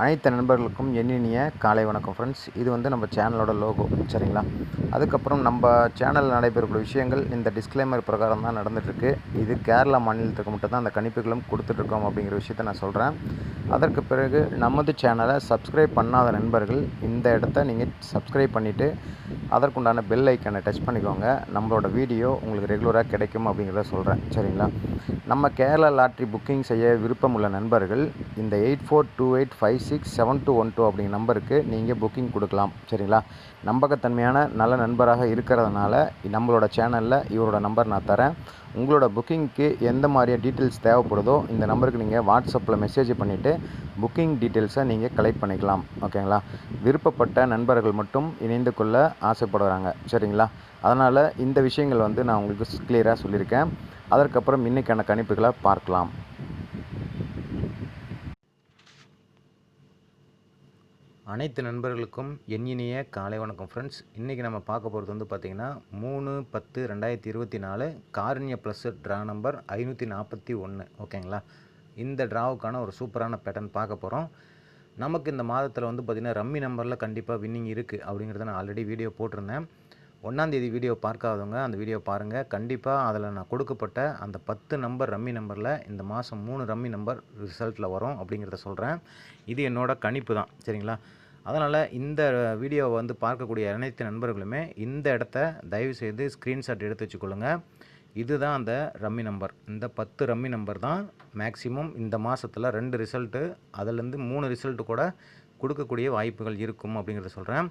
அனைத்து நண்பர்களுக்கும் எண்ணினிய காலை வணக்கம் ஃப்ரெண்ட்ஸ் இது வந்து நம்ம சேனலோட லோகோ சரிங்களா? அதுக்கப்புறம் நம்ம சேனலில் நடைபெறக்கூடிய விஷயங்கள் இந்த டிஸ்க்ளைமர் பிரகாரம் தான் நடந்துகிட்ருக்கு இது கேரளா மாநிலத்துக்கு மட்டும் தான் அந்த கணிப்புகளும் கொடுத்துட்ருக்கோம் அப்படிங்கிற விஷயத்த நான் சொல்கிறேன் அதற்கு பிறகு நமது சேனலை சப்ஸ்கிரைப் பண்ணாத நண்பர்கள் இந்த இடத்த நீங்கள் சப்ஸ்கிரைப் பண்ணிவிட்டு அதற்குண்டான பெல் ஐக்கனை டச் பண்ணிக்கோங்க. நம்மளோட வீடியோ உங்களுக்கு ரெகுலராக கிடைக்கும் அப்படிங்கிறத சொல்கிறேன் சரிங்களா? நம்ம கேரளா லாட்ரி புக்கிங் செய்ய விருப்பம் உள்ள நண்பர்கள் இந்த eight four two eight five six seven two one two அப்படிங்கிற நம்பருக்கு நீங்கள் புக்கிங் கொடுக்கலாம். சரிங்களா? நம்பகத்தன்மையான நல்ல நண்பராக இருக்கிறதுனால நம்மளோட சேனலில் இவரோட நம்பர் நான் தரேன். உங்களோட புக்கிங்க்கு எந்த மாதிரியான டீட்டெயில்ஸ் தேவைப்படுதோ இந்த நம்பருக்கு நீங்கள் வாட்ஸ்அப்பில் மெசேஜ் பண்ணிவிட்டு புக்கிங் டீட்டெயில்ஸை நீங்கள் கலெக்ட் பண்ணிக்கலாம். ஓகேங்களா விருப்பப்பட்ட நண்பர்கள் மட்டும் இணைந்து கொள்ள ஆசைப்படுறாங்க. சரிங்களா? அதனால் இந்த விஷயங்கள் வந்து நான் உங்களுக்கு கிளியராக சொல்லியிருக்கேன். அதற்கப்புறம் இன்றைக்கான கணிப்புகளை பார்க்கலாம். அனைத்து நண்பர்களுக்கும் என் இனிய காலை வணக்கம் ஃப்ரெண்ட்ஸ் இன்றைக்கி நம்ம பார்க்க போகிறது வந்து பார்த்திங்கன்னா மூணு பத்து ரெண்டாயிரத்தி இருபத்தி நாலு காரண்ய ப்ளஸ் ட்ரா நம்பர் ஐநூற்றி நாற்பத்தி ஒன்று ஓகேங்களா இந்த ட்ராவுக்கான ஒரு சூப்பரான பேட்டர்ன் பார்க்க போகிறோம் நமக்கு இந்த மாதத்தில் வந்து பார்த்திங்கன்னா ரம்மி நம்பரில் கண்டிப்பாக வின்னிங் இருக்குது அப்படிங்கிறத நான் ஆல்ரெடி வீடியோ போட்டிருந்தேன். ஒன்றாந்தேதி வீடியோ பார்க்காதவங்க அந்த வீடியோ பாருங்கள் கண்டிப்பாக அதில் நான் கொடுக்கப்பட்ட அந்த பத்து நம்பர் ரம்மி நம்பரில் இந்த மாதம் மூணு ரம்மி நம்பர் ரிசல்ட்டில் வரும் அப்படிங்கிறத சொல்கிறேன் இது என்னோடய கணிப்பு தான். சரிங்களா? அதனால் இந்த வீடியோவை வந்து பார்க்கக்கூடிய அனைத்து நண்பர்களுமே இந்த இடத்த தயவு செய்து ஸ்க்ரீன்ஷாட் எடுத்து வச்சுக்கொள்ளுங்க. இதுதான் அந்த ரம்மி நம்பர் இந்த பத்து ரம்மி நம்பர் தான் மேக்ஸிமம் இந்த மாதத்தில் ரெண்டு ரிசல்ட்டு அதுலேருந்து மூணு ரிசல்ட்டு கூட கொடுக்கக்கூடிய வாய்ப்புகள் இருக்கும் அப்படிங்கிறத சொல்கிறேன்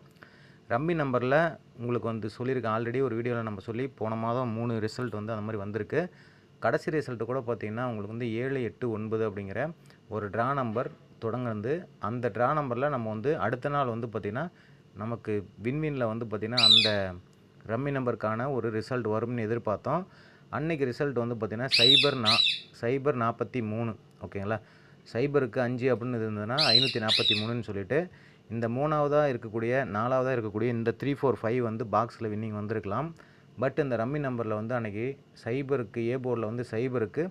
ரம்மி நம்பரில் உங்களுக்கு வந்து சொல்லியிருக்கேன் ஆல்ரெடி ஒரு வீடியோவில் நம்ம சொல்லி போன மாதம் மூணு ரிசல்ட் வந்து அந்த மாதிரி வந்திருக்கு. கடைசி ரிசல்ட்டு கூட பார்த்திங்கன்னா உங்களுக்கு வந்து ஏழு எட்டு ஒன்பது அப்படிங்கிற ஒரு ட்ரா நம்பர் தொடங்குறது அந்த ட்ரா நம்பரில் நம்ம வந்து அடுத்த நாள் வந்து பார்த்திங்கன்னா நமக்கு விண்மீனில் வந்து பார்த்திங்கன்னா அந்த ரம்மி நம்பருக்கான ஒரு ரிசல்ட் வரும்னு எதிர்பார்த்தோம். அன்னைக்கு ரிசல்ட் வந்து பார்த்திங்கன்னா சைபர் நா சைபர் நாற்பத்தி மூணு ஓகேங்களா? சைபருக்கு அஞ்சு அப்படின்னு இருந்ததுன்னா ஐநூற்றி நாற்பத்தி மூணுன்னு சொல்லிட்டு இந்த மூணாவதாக இருக்கக்கூடிய நாலாவதாக இருக்கக்கூடிய இந்த த்ரீ ஃபோர் ஃபைவ் வந்து பாக்ஸில் வின்னிங் வந்திருக்கலாம். பட் இந்த ரம்மி நம்பரில் வந்து அன்றைக்கி சைபருக்கு ஏ போர்டில் வந்து சைபருக்கு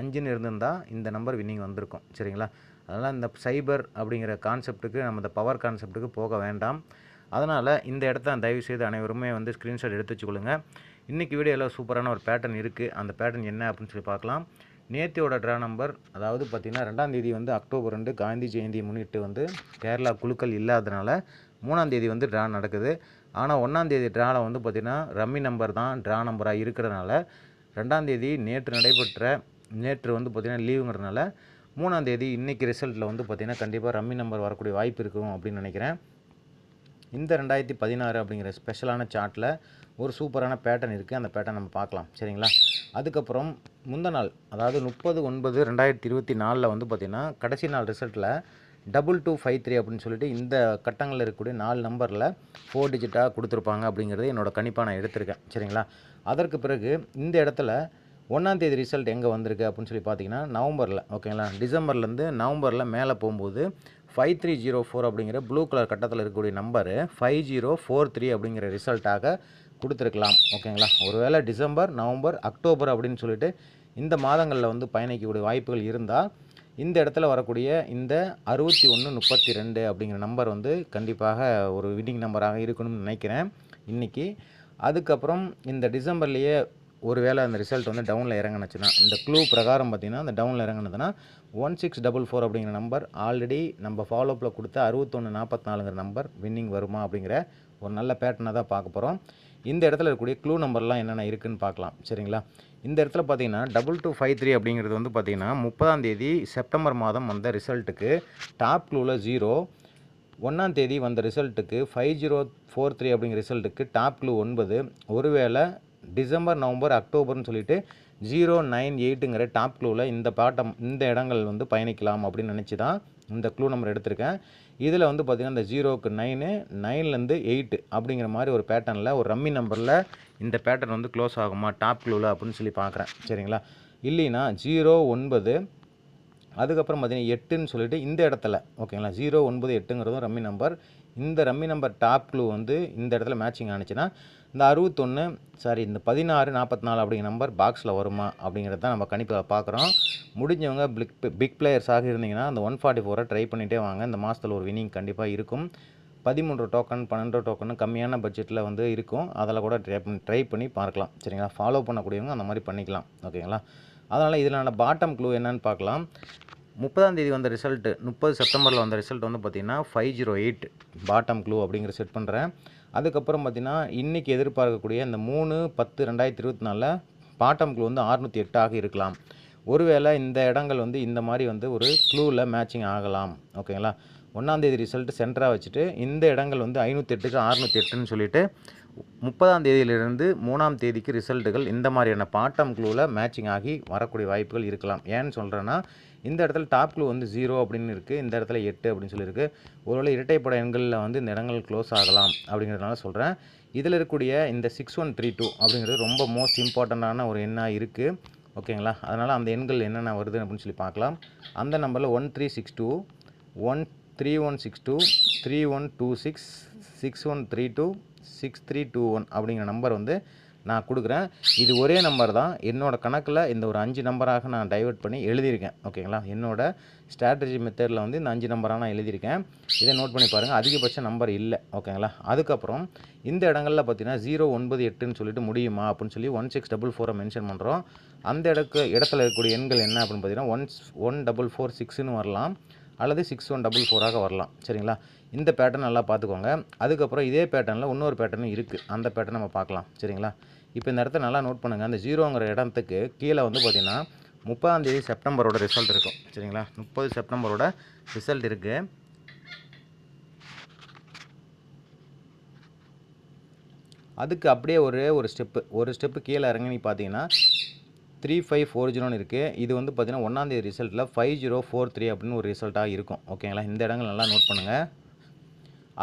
அஞ்சுன்னு இருந்திருந்தால் இந்த நம்பர் வின்னிங் வந்திருக்கும். சரிங்களா? அதனால் இந்த சைபர் அப்படிங்கிற கான்செப்ட்டுக்கு நம்ம இந்த பவர் கான்செப்ட்டுக்கு போக வேண்டாம். அதனால் இந்த இடத்த தயவு செய்து அனைவருமே வந்து ஸ்க்ரீன்ஷாட் எடுத்து வச்சுக்கொள்ளுங்க. இன்றைக்கி வீடியோவில் சூப்பரான ஒரு பேட்டர்ன் இருக்குது அந்த பேட்டர்ன் என்ன அப்படின்னு சொல்லி பார்க்கலாம். நேத்தியோட ட்ரா நம்பர் அதாவது பார்த்திங்கன்னா ரெண்டாந்தேதி வந்து அக்டோபர் ரெண்டு காந்தி ஜெயந்தி முன்னிட்டு வந்து கேரளா குழுக்கள் இல்லாதனால மூணாந்தேதி வந்து ட்ரா நடக்குது. ஆனால் ஒன்றாந்தேதி ட்ராவில் வந்து பார்த்திங்கன்னா ரம்மி நம்பர் தான் ட்ரா நம்பராக இருக்கிறதுனால ரெண்டாந்தேதி நேற்று நடைபெற்ற நேற்று வந்து பார்த்திங்கன்னா லீவுங்கிறதுனால மூணாந்தேதி இன்றைக்கி ரிசல்ட்டில் வந்து பார்த்திங்கன்னா கண்டிப்பாக ரம்மி நம்பர் வரக்கூடிய வாய்ப்பு இருக்கும் அப்படின்னு நினைக்கிறேன். இந்த ரெண்டாயிரத்தி பதினாறு அப்படிங்கிற ஸ்பெஷலான சார்ட்டில் ஒரு சூப்பரான பேட்டர்ன் இருக்குது அந்த பேட்டர்ன் நம்ம பார்க்கலாம். சரிங்களா? அதுக்கப்புறம் முந்த நாள் அதாவது முப்பது ஒன்பது ரெண்டாயிரத்தி இருபத்தி நாலில் வந்து பார்த்திங்கன்னா கடைசி நாள் ரிசல்ட்டில் டபுள் டூ ஃபைவ் த்ரீ அப்படின்னு சொல்லிட்டு இந்த கட்டங்களில் இருக்கக்கூடிய நாலு நம்பரில் ஃபோர் டிஜிட்டாக கொடுத்துருப்பாங்க அப்படிங்கிறது என்னோடய கணிப்பாக நான் எடுத்திருக்கேன். சரிங்களா? அதற்கு பிறகு இந்த இடத்துல ஒன்றாந்தேதி ரிசல்ட் எங்கே வந்திருக்கு அப்படின்னு சொல்லி பார்த்தீங்கன்னா நவம்பரில் ஓகேங்களா? டிசம்பர்லேருந்து நவம்பரில் மேலே போகும்போது ஃபைவ் த்ரீ ஜீரோ ஃபோர் அப்படிங்கிற ப்ளூ கலர் கட்டத்தில் இருக்கக்கூடிய number five zero four three அப்படிங்கிற ரிசல்ட்டாக கொடுத்துருக்கலாம் ஓகேங்களா? ஒருவேளை டிசம்பர் நவம்பர் அக்டோபர் அப்படின்னு சொல்லிட்டு இந்த மாதங்களில் வந்து பயணிக்கக்கூடிய வாய்ப்புகள் இருந்தால் இந்த இடத்துல வரக்கூடிய இந்த அறுபத்தி ஒன்று முப்பத்தி ரெண்டு அப்படிங்கிற நம்பர் வந்து கண்டிப்பாக ஒரு வின்னிங் நம்பராக இருக்கணும்னு நினைக்கிறேன். இன்றைக்கி அதுக்கப்புறம் இந்த டிசம்பர்லேயே ஒருவேளை அந்த ரிசல்ட் வந்து டவுனில் இறங்குனுச்சுன்னா இந்த க்ளூ பிரகாரம் பார்த்திங்கன்னா அந்த டவுனில் இறங்குனதுன்னா ஒன் சிக்ஸ் டபுள் ஃபோர் அப்படிங்கிற நம்பர் ஆல்ரெடி நம்ம ஃபாலோப்பில் கொடுத்த அறுபத்தொன்று நாற்பத்தி நாலுங்கிற நம்பர் வின்னிங் வருமா அப்படிங்கிற ஒரு நல்ல பேட்டர்னாக தான் பார்க்க போகிறோம் இந்த இடத்துல இருக்கக்கூடிய க்ளூ நம்பர்லாம் என்னென்ன இருக்குதுன்னு பார்க்கலாம். சரிங்களா? இந்த இடத்துல பார்த்தீங்கன்னா டபுள் டூ ஃபைவ் த்ரீ அப்படிங்கிறது வந்து பார்த்திங்கன்னா முப்பதாம் தேதி செப்டம்பர் மாதம் வந்த ரிசல்ட்டுக்கு டாப் க்ளூவில் ஜீரோ ஒன்றாம் தேதி வந்த ரிசல்ட்டுக்கு ஃபைவ் ஜீரோ ஃபோர் த்ரீ அப்படிங்கிற ரிசல்ட்டுக்கு டாப் க்ளூ ஒன்பது. ஒருவேளை டிசம்பர் நவம்பர் அக்டோபர்னு சொல்லிட்டு ஜீரோ நைன் எயிட்டுங்கிற டாப் க்ளூவில் இந்த பாட்டம் இந்த இடங்கள் வந்து பயணிக்கலாம் அப்படின்னு நினச்சி தான் இந்த க்ளூ நம்பர் எடுத்திருக்கேன். இதில் வந்து பார்த்திங்கன்னா இந்த ஜீரோக்கு நைனு நைன்லேருந்து எயிட்டு அப்படிங்கிற மாதிரி ஒரு பேட்டர்னில் ஒரு ரம்மி நம்பரில் இந்த பேட்டர்ன் வந்து க்ளோஸ் ஆகுமா டாப் க்ளூவில் அப்படின்னு சொல்லி பார்க்குறேன் சரிங்களா? இல்லைன்னா ஜீரோ ஒன்பது அதுக்கப்புறம் பார்த்தீங்கன்னா எட்டுன்னு சொல்லிட்டு இந்த இடத்துல ஓகேங்களா? ஜீரோ ஒன்பது எட்டுங்கிறதும் ரம்மி நம்பர் இந்த ரம்மி நம்பர் டாப் க்ளூ வந்து இந்த இடத்துல மேட்சிங் ஆனிச்சுன்னா இந்த அறுபத்தொன்று சாரி இந்த பதினாறு நாற்பத்தி நாலு அப்படிங்கிற நம்பர் பாக்ஸில் வருமா அப்படிங்கிறத தான் நம்ம கணிப்பில் பார்க்குறோம் முடிஞ்சவங்க பிக் பிக் பிளேயர்ஸாக இருந்தீங்கன்னா அந்த ஒன் ஃபார்ட்டி ஃபோரை ட்ரை பண்ணிகிட்டே வாங்க. இந்த மாதத்தில் ஒரு வினிங் கண்டிப்பாக இருக்கும். பதிமூன்று டோக்கன் பன்னெண்டு டோக்கன் கம்மியான பட்ஜெட்டில் வந்து இருக்கும். அதில் கூட ட்ரை பண்ணி ட்ரை பண்ணி பார்க்கலாம். சரிங்களா? ஃபாலோ பண்ணக்கூடியவங்க அந்த மாதிரி பண்ணிக்கலாம். ஓகேங்களா? அதனால் இதில் பாட்டம் க்ளூ என்னன்னு பார்க்கலாம். முப்பதாம் தேதி வந்த ரிசல்ட்டு முப்பது செப்டம்பரில் வந்த ரிசல்ட் வந்து பார்த்திங்கன்னா five zero eight bottom clue அப்படிங்கிற செட் பண்ணுறேன் அதுக்கப்புறம் பார்த்திங்கன்னா இன்றைக்கி எதிர்பார்க்கக்கூடிய இந்த மூணு பத்து ரெண்டாயிரத்தி இருபத்தி நாலில் பாட்டம் க்ளூ வந்து அறுநூற்றி எட்டாக இருக்கலாம். ஒருவேளை இந்த இடங்கள் வந்து இந்த மாதிரி வந்து ஒரு க்ளூவில் மேட்சிங் ஆகலாம். ஓகேங்களா ஒன்றாந்தேதி ரிசல்ட்டு சென்டராக வச்சுட்டு இந்த இடங்கள் வந்து ஐநூற்றி எட்டுக்கு அறுநூற்றி எட்டுன்னு சொல்லிட்டு முப்பதாம் தேதியிலிருந்து மூணாம் தேதிக்கு ரிசல்ட்டுகள் இந்த மாதிரியான பாட்டம் க்ளூவில் மேட்சிங் ஆகி வரக்கூடிய வாய்ப்புகள் இருக்கலாம். ஏன்னு சொல்கிறேன்னா இந்த இடத்துல டாப் க்ளூ வந்து ஜீரோ அப்படின்னு இருக்குது இந்த இடத்துல எட்டு அப்படின்னு சொல்லியிருக்கு. ஒருவேளை இரட்டைப்பட எண்களில் வந்து இந்த இடங்கள் க்ளோஸ் ஆகலாம் அப்படிங்கிறதுனால சொல்கிறேன் இதில் இருக்கக்கூடிய இந்த சிக்ஸ் ஒன் த்ரீ டூ அப்படிங்கிறது ரொம்ப மோஸ்ட் இம்பார்ட்டண்ட்டான ஒரு எண்ணாக இருக்குது ஓகேங்களா? அதனால் அந்த எண்கள் என்னென்ன வருது அப்படின்னு சொல்லி பார்க்கலாம். அந்த நம்பரில் one three six two one three one six two three one two six six one three two six three two one அப்படிங்கிற நம்பர் வந்து நான் கொடுக்குறேன். இது ஒரே நம்பர் தான். என்னோட கணக்கில் இந்த ஒரு அஞ்சு நம்பராக நான் டைவர்ட் பண்ணி எழுதியிருக்கேன். ஓகேங்களா என்னோட ஸ்ட்ராட்டஜி மெத்தடில் வந்து இந்த அஞ்சு நம்பராக நான் எழுதியிருக்கேன். இதை நோட் பண்ணி பாருங்கள் அதிகபட்ச நம்பர் இல்லை. ஓகேங்களா அதுக்கப்புறம் இந்த இடங்களில் பார்த்தீங்கன்னா ஜீரோ ஒன்பது எட்டுன்னு சொல்லிட்டு முடியுமா அப்படின்னு சொல்லி ஒன் சிக்ஸ் டபுள் ஃபோரை மென்ஷன் பண்ணுறோம் அந்த இடக்கு இடத்துல இருக்கக்கூடிய எண்கள் என்ன அப்படின்னு பார்த்தீங்கன்னா ஒன் ஒன் டபுள் ஃபோர் சிக்ஸ்னு வரலாம். அல்லது சிக்ஸ் ஒன் டபுள் ஃபோராக வரலாம். சரிங்களா? இந்த பேட்டர்ன் நல்லா பார்த்துக்கோங்க. அதுக்கப்புறம் இதே பேட்டர்னில் இன்னொரு பேட்டர்னும் இருக்குது அந்த பேட்டர்ன் நம்ம பார்க்கலாம். சரிங்களா? இப்போ இந்த இடத்த நல்லா நோட் பண்ணுங்கள் அந்த ஜீரோங்கிற இடத்துக்கு கீழே வந்து பார்த்திங்கன்னா முப்பதாந்தேதி செப்டம்பரோட ரிசல்ட் இருக்கும். சரிங்களா? முப்பது செப்டம்பரோட ரிசல்ட் இருக்குது அதுக்கு அப்படியே ஒரே ஒரு ஸ்டெப்பு ஒரு ஸ்டெப்பு கீழே இறங்கி பார்த்தீங்கன்னா த்ரீ ஃபைவ் ஃபோர் ஜீரோன்னு இருக்குது இது வந்து பார்த்தீங்கன்னா ஒன்றாந்தேதி ரிசல்ட்டில் ஃபைவ் ஜீரோ ஃபோர் த்ரீ அப்படின்னு ஒரு ரிசல்ட்டாக இருக்கும். ஓகேங்களா? இந்த இடங்கள் நல்லா நோட் பண்ணுங்கள்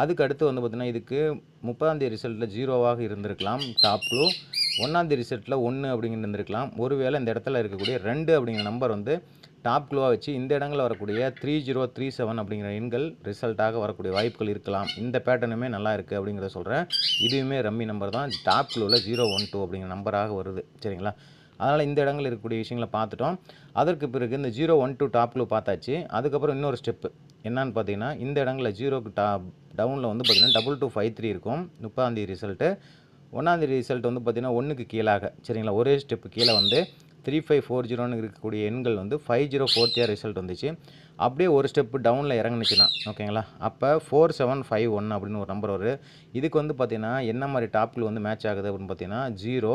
அதுக்கு அடுத்து வந்து பார்த்திங்கன்னா இதுக்கு முப்பதாந்தேதி ரிசல்ட்டில் ஜீரோவாக இருந்திருக்கலாம். டாப் க்ளூ ஒன்றாந்தேதி ரிசல்ட்டில் ஒன்று அப்படிங்கிட்டு இருந்திருக்கலாம். ஒருவேளை இந்த இடத்துல இருக்கக்கூடிய ரெண்டு அப்படிங்கிற நம்பர் வந்து டாப் க்ளூவாக வச்சு இந்த இடங்களில் வரக்கூடிய த்ரீ ஜீரோ த்ரீ செவன் அப்படிங்கிற எண்கள் ரிசல்ட்டாக வரக்கூடிய வாய்ப்புகள் இருக்கலாம். இந்த பேட்டர்னுமே நல்லா இருக்குது அப்படிங்கிறத சொல்கிறேன் இதுவுமே ரம்மி நம்பர் தான். டாப் க்ளூவில் ஜீரோ ஒன் டூ அப்படிங்கிற நம்பராக வருது. சரிங்களா? அதனால் இந்த இடங்கள் இருக்கக்கூடிய விஷயங்களை பார்த்துட்டோம். அதற்கு பிறகு இந்த zero one two top clue பார்த்தாச்சு. அதுக்கப்புறம் இன்னொரு ஸ்டெப்பு என்னன்னு பார்த்தீங்கன்னா இந்த இடங்களில் ஜீரோக்கு டா டவுனில் வந்து பார்த்திங்கன்னா டபுள் டூ ஃபைவ் த்ரீ இருக்கும். முப்பதாந்தேதி ரிசல்ட்டு ஒன்றாந்தேதி ரிசல்ட் வந்து பார்த்திங்கன்னா ஒன்றுக்கு கீழாக சரிங்களா? ஒரே ஸ்டெப்பு கீழே வந்து த்ரீ ஃபைவ் ஃபோர் ஜீரோன்னு இருக்கக்கூடிய எண்கள் வந்து ஃபைவ் ஜீரோ ஃபோர் தியார் ரிசல்ட் வந்துச்சு. அப்படியே ஒரு ஸ்டெப்பு டவுனில் இறங்குனுச்சுன்னா ஓகேங்களா? அப்போ ஃபோர் செவன் ஃபைவ் ஒன் அப்படின்னு ஒரு நம்பர் வரும். இதுக்கு வந்து பார்த்திங்கன்னா என்ன மாதிரி டாப்பில் வந்து மேட்ச் ஆகுது அப்படின்னு பார்த்தீங்கன்னா ஜீரோ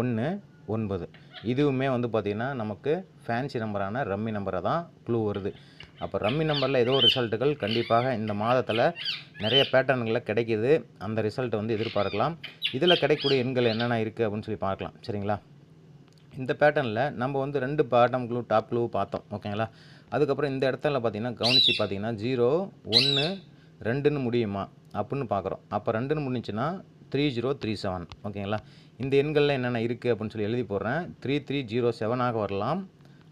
ஒன்று ஒன்பது. இதுவுமே வந்து பார்த்திங்கன்னா நமக்கு ஃபேன்சி நம்பரான ரம்மி நம்பரை தான் க்ளூ வருது. அப்போ ரம்மி நம்பரில் ஏதோ ஒரு ரிசல்ட்டுகள் கண்டிப்பாக இந்த மாதத்தில் நிறைய பேட்டர்ன்களில் கிடைக்கிது. அந்த ரிசல்ட்டை வந்து எதிர்பார்க்கலாம். இதில் கிடைக்கக்கூடிய எண்கள் என்னென்ன இருக்குது அப்படின்னு சொல்லி பார்க்கலாம். சரிங்களா? இந்த பேட்டர்னில் நம்ம வந்து ரெண்டு பாட்டம் க்ளூ டாப் க்ளூ பார்த்தோம். ஓகேங்களா அதுக்கப்புறம் இந்த இடத்துல பார்த்தீங்கன்னா கவனித்து பார்த்தீங்கன்னா ஜீரோ ஒன்று ரெண்டுன்னு முடியுமா? அப்படின்னு பார்க்குறோம். அப்போ ரெண்டுன்னு முடிஞ்சுன்னா த்ரீ ஜீரோ த்ரீ செவன் ஓகேங்களா இந்த எண்களில் என்னென்ன இருக்குது அப்படின்னு சொல்லி எழுதி போடுறேன். த்ரீ த்ரீ ஜீரோ செவனாக வரலாம்.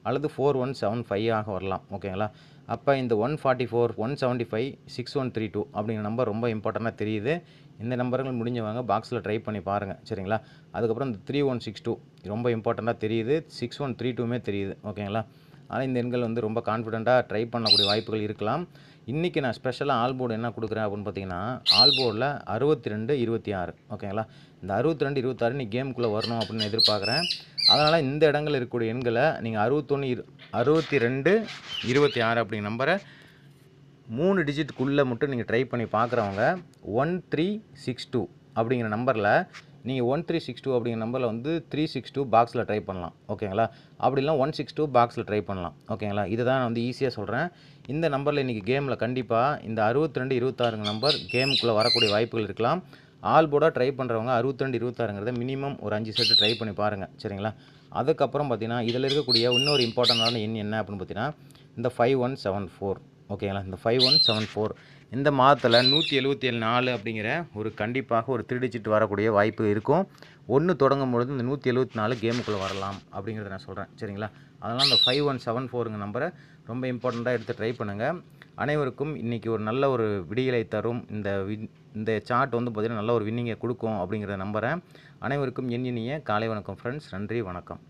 அல்லது ஃபோர் ஒன் செவன் ஃபைவ் ஆக வரலாம். ஓகேங்களா அப்போ இந்த one forty four one seventy five six one three two அப்படிங்கிற நம்பர் ரொம்ப இம்பார்ட்டண்ட்டாக தெரியுது. இந்த நம்பர்கள் முடிஞ்சவங்க பாக்ஸில் ட்ரை பண்ணி பாருங்கள் சரிங்களா? அதுக்கப்புறம் இந்த த்ரீ ஒன் சிக்ஸ் டூ ரொம்ப இம்பார்ட்டண்ட்டாக தெரியுது. சிக்ஸ் ஒன் த்ரீ டூமே தெரியுது. ஓகேங்களா ஆனால் இந்த எண்கள் வந்து ரொம்ப கான்ஃபிடெண்ட்டாக ட்ரை பண்ணக்கூடிய வாய்ப்புகள் இருக்கலாம். இன்றைக்கி நான் ஸ்பெஷலாக ஆல் போர்டு என்ன கொடுக்குறேன் அப்படின்னு பார்த்தீங்கன்னா ஆல் போர்டில் அறுபத்தி ரெண்டு இருபத்தி ஆறு ஓகேங்களா இந்த அறுபத்தி ரெண்டு இருபத்தாறு நீ கேமுக்குள்ளே வரணும் அப்படின்னு எதிர்பார்க்குறேன். அதனால் இந்த இடங்களில் இருக்கக்கூடிய எண்களை நீங்கள் அறுபத்தொன்று இரு அறுபத்தி ரெண்டு இருபத்தி ஆறு அப்படிங்கிற நம்பரை மூணு டிஜிட்டுக்குள்ளே மட்டும் நீங்கள் ட்ரை பண்ணி பார்க்குறவங்க ஒன் த்ரீ சிக்ஸ் டூ அப்படிங்கிற நம்பரில் நீங்கள் ஒன் த்ரீ சிக்ஸ் டூ அப்படிங்கிற நம்பரில் வந்து த்ரீ சிக்ஸ் டூ பாக்ஸில் ட்ரை பண்ணலாம். ஓகேங்களா? அப்படிலாம் ஒன் சிக்ஸ் டூ பாக்ஸில் ட்ரை பண்ணலாம். ஓகேங்களா? இதுதான் நான் வந்து ஈஸியாக சொல்கிறேன் இந்த நம்பரில் இன்றைக்கி கேமில் கண்டிப்பாக இந்த அறுபத்தி ரெண்டு இருபத்தாறுங்க நம்பர் கேமுக்குள்ளே வரக்கூடிய வாய்ப்புகள் இருக்கலாம். ஆல் போர்டாக ட்ரை பண்ணுறவங்க அறுபத்தி ரெண்டு இருபத்தாறுங்கிறத மினிமம் ஒரு அஞ்சு செட்டு ட்ரை பண்ணி பாருங்கள் சரிங்களா? அதுக்கப்புறம் பார்த்தீங்கன்னா இதில் இருக்கக்கூடிய இன்னொரு இம்பார்ட்டண்டான எண் என்ன அப்படின்னு பார்த்தீங்கன்னா இந்த ஃபைவ் ஒன் செவன் ஃபோர் ஓகேங்களா? இந்த ஃபைவ் ஒன் செவன் ஃபோர் இந்த மாதத்தில் நூற்றி எழுபத்தி ஏழு நாலு அப்படிங்கிற ஒரு கண்டிப்பாக ஒரு த்ரீ டிஜிட் வரக்கூடிய வாய்ப்பு இருக்கும். ஒன்று தொடங்கும் பொழுது இந்த நூற்றி எழுபத்தி நாலு கேமுக்குள்ளே வரலாம் அப்படிங்கிறத நான் சொல்கிறேன் சரிங்களா? அதனால் அந்த ஃபைவ் ஒன் செவன் ஃபோருங்க நம்பரை ரொம்ப இம்பார்ட்டண்ட்டாக எடுத்து ட்ரை பண்ணுங்கள் அனைவருக்கும் இன்றைக்கி ஒரு நல்ல ஒரு விடியலை தரும். இந்த வின் இந்த சார்ட் வந்து பார்த்திங்கன்னா நல்ல ஒரு வின்னிங்கை கொடுக்கும் அப்படிங்கிறத நம்புகிறேன் அனைவருக்கும் என் இனிய காலை வணக்கம் ஃப்ரெண்ட்ஸ் நன்றி வணக்கம்.